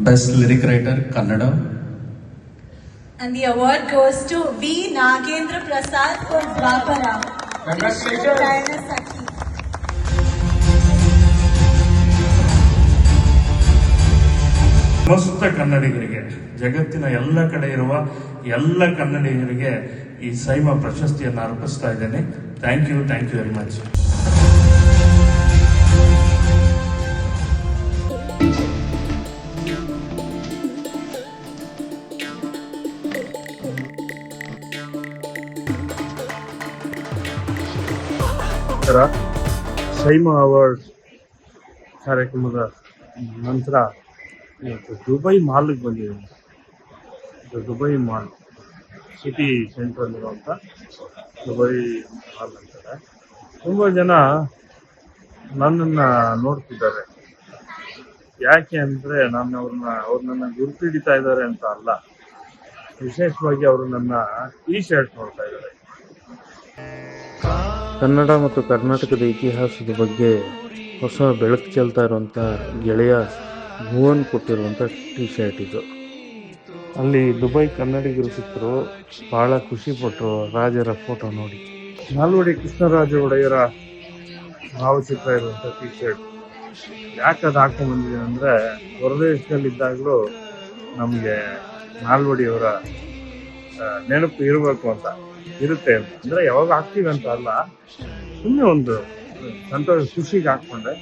Best lyric writer Kannada And the award goes to V. Nagendra Prasad for Dwapara. Congratulations. ಸಮಸ್ತ ಕನ್ನಡಿಗರಿಗೆ ಜಗತ್ತಿನ ಎಲ್ಲ ಕಡೆ ಇರುವ ಎಲ್ಲ ಕನ್ನಡಿಗರಿಗೆ ಈ ಸೈಮ ಪ್ರಶಸ್ತಿಯನ್ನು ಅರ್ಪಿಸ್ತಾ ಇದ್ದೇನೆ thank you thank you very much ನಂತರ ಸೈಮ ಅವಾರ್ಡ್ ಕಾರ್ಯಕ್ರಮದ ನಂತರ ಇವತ್ತು ದುಬೈ ಮಾಲ್ಗೆ ಬಂದಿದ್ದೀನಿ. ಇದು ದುಬೈ ಮಾಲ್, ಸಿಟಿ ಸೆಂಟ್ರಲ್ಲಿರುವಂಥ ದುಬೈ ಮಾಲ್ ಅಂತಾರೆ. ತುಂಬ ಜನ ನನ್ನನ್ನು ನೋಡ್ತಿದ್ದಾರೆ. ಯಾಕೆ ಅಂದರೆ ನಾನು ಅವ್ರನ್ನ, ಅವ್ರು ನನ್ನ ಗುರುತಿಡಿತಾ ಇದ್ದಾರೆ ಅಂತ ಅಲ್ಲ. ವಿಶೇಷವಾಗಿ ಅವರು ನನ್ನ ಟಿ ಶರ್ಟ್ ನೋಡ್ತಾ ಇದ್ದಾರೆ. ಕನ್ನಡ ಮತ್ತು ಕರ್ನಾಟಕದ ಇತಿಹಾಸದ ಬಗ್ಗೆ ಹೊಸ ಬೆಳಕು ಚೆಲ್ತಾ ಇರುವಂಥ ಗೆಳೆಯ ಭುವನ್ ಕೊಟ್ಟಿರುವಂಥ ಟಿ ಶರ್ಟ್ ಇದು. ಅಲ್ಲಿ ದುಬೈ ಕನ್ನಡಿಗರು ಸಿಕ್ಕರು ಭಾಳ ಖುಷಿ ಪಟ್ಟರು ರಾಜರ ಫೋಟೋ ನೋಡಿ. ನಾಲ್ವಡಿ ಕೃಷ್ಣರಾಜ ಒಡೆಯರ ಭಾವಚಿತ್ರ ಇರುವಂಥ ಟಿ ಶರ್ಟ್ ಯಾಕೆ ಅದು ಹಾಕೊಂಡು ಬಂದಿದೆ ಅಂದರೆ ಹೊರದೇಶದಲ್ಲಿದ್ದಾಗಲೂ ನಮಗೆ ನಾಲ್ವಡಿಯವರ ನೆನಪು ಇರಬೇಕು ಅಂತ ಇರುತ್ತೆ ಅಂದ್ರೆ ಯಾವಾಗ ಹಾಕ್ತೀವಿ ಅಂತ ಅಲ್ಲ ಸುಮ್ಮನೆ ಒಂದು ಸಂತೋಷ ಖುಷಿಗೆ ಹಾಕ್ಕೊಂಡೆ.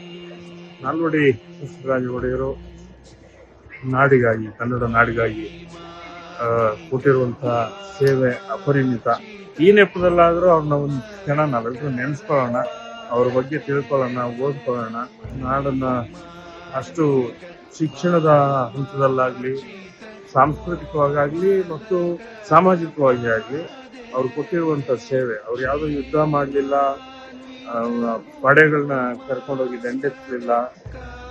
ನಾಲ್ವಡಿ ಕೃಷ್ಣರಾಜ ಒಡೆಯರು ನಾಡಿಗಾಗಿ ಕನ್ನಡ ನಾಡಿಗಾಗಿ ಆ, ಕೊಟ್ಟಿರುವಂಥ ಸೇವೆ ಅಪರಿಮಿತ ಈ ನೆಪದಲ್ಲಾದರೂ ಅವ್ರನ್ನ ಒಂದು ಕ್ಷಣ ನಾವೆಲ್ಲರೂ ನೆನೆಸ್ಕೊಳ್ಳೋಣ ಅವ್ರ ಬಗ್ಗೆ ತಿಳ್ಕೊಳ್ಳೋಣ ಓದ್ಕೊಳ್ಳೋಣ. ನಾಡನ್ನ ಅಷ್ಟು ಶಿಕ್ಷಣದ ಹಂತದಲ್ಲಾಗಲಿ ಸಾಂಸ್ಕೃತಿಕವಾಗಲಿ ಮತ್ತು ಸಾಮಾಜಿಕವಾಗಿ ಆಗಲಿ, ಅವ್ರು ಕೊಟ್ಟಿರುವಂಥ ಸೇವೆ, ಅವ್ರು ಯಾವುದೋ ಯುದ್ಧ ಮಾಡಲಿಲ್ಲ ಪಡೆಗಳನ್ನ ಕರ್ಕೊಂಡೋಗಿ ದಂಡೆತ್ತಲಿಲ್ಲ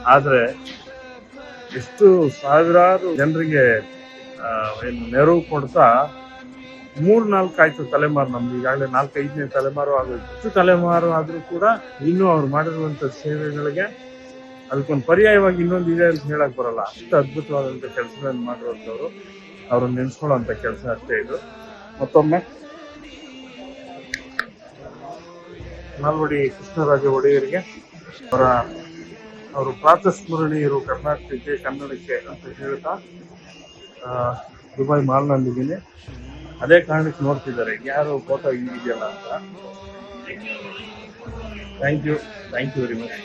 ಆದರೆ ಎಷ್ಟು ಸಾವಿರಾರು ಜನರಿಗೆ ಏನು ನೆರವು ಕೊಡ್ತಾ ಮೂರ್ ನಾಲ್ಕು ಆಯ್ತು ತಲೆಮಾರು ನಮ್ದು. ಈಗಾಗಲೇ ನಾಲ್ಕೈದನೇ ತಲೆಮಾರು ಆಗ ಎಷ್ಟು ತಲೆಮಾರು ಆದರೂ ಕೂಡ ಇನ್ನೂ ಅವ್ರು ಮಾಡಿರುವಂತ ಸೇವೆಗಳಿಗೆ ಅದಕ್ಕೊಂದು ಪರ್ಯಾಯವಾಗಿ ಇನ್ನೊಂದು ಇದೆ ಅಂತ ಹೇಳಕ್ ಬರಲ್ಲ. ಅಷ್ಟು ಅದ್ಭುತವಾದಂತ ಕೆಲಸಗಳನ್ನು ಮಾಡಿರುವಂತವ್ರು ಅವ್ರನ್ನ ನೆನೆಸ್ಕೊಳ್ಳೋಂಥ ಕೆಲಸ ಅಷ್ಟೇ ಇದು. ಮತ್ತೊಮ್ಮೆ. ನಾಲ್ವಡಿ ಕೃಷ್ಣರಾಜ ಒಡೆಯರಿಗೆ ಅವರ, ಅವರು ಪ್ರಾತಸ್ಮರಣೀಯರು ಕರ್ನಾಟಕಕ್ಕೆ ಕನ್ನಡಕ್ಕೆ ಅಂತ ಹೇಳ್ತಾ ದುಬೈ ಮಾಲ್ನಲ್ಲಿದ್ದೀನಿ. ಅದೇ ಕಾರಣಕ್ಕೆ ನೋಡ್ತಿದ್ದಾರೆ. ಯಾರು ಫೋಟೋ ಹಿಂಗಿದೆಯಲ್ಲ ಅಂತ. Thank you thank you very much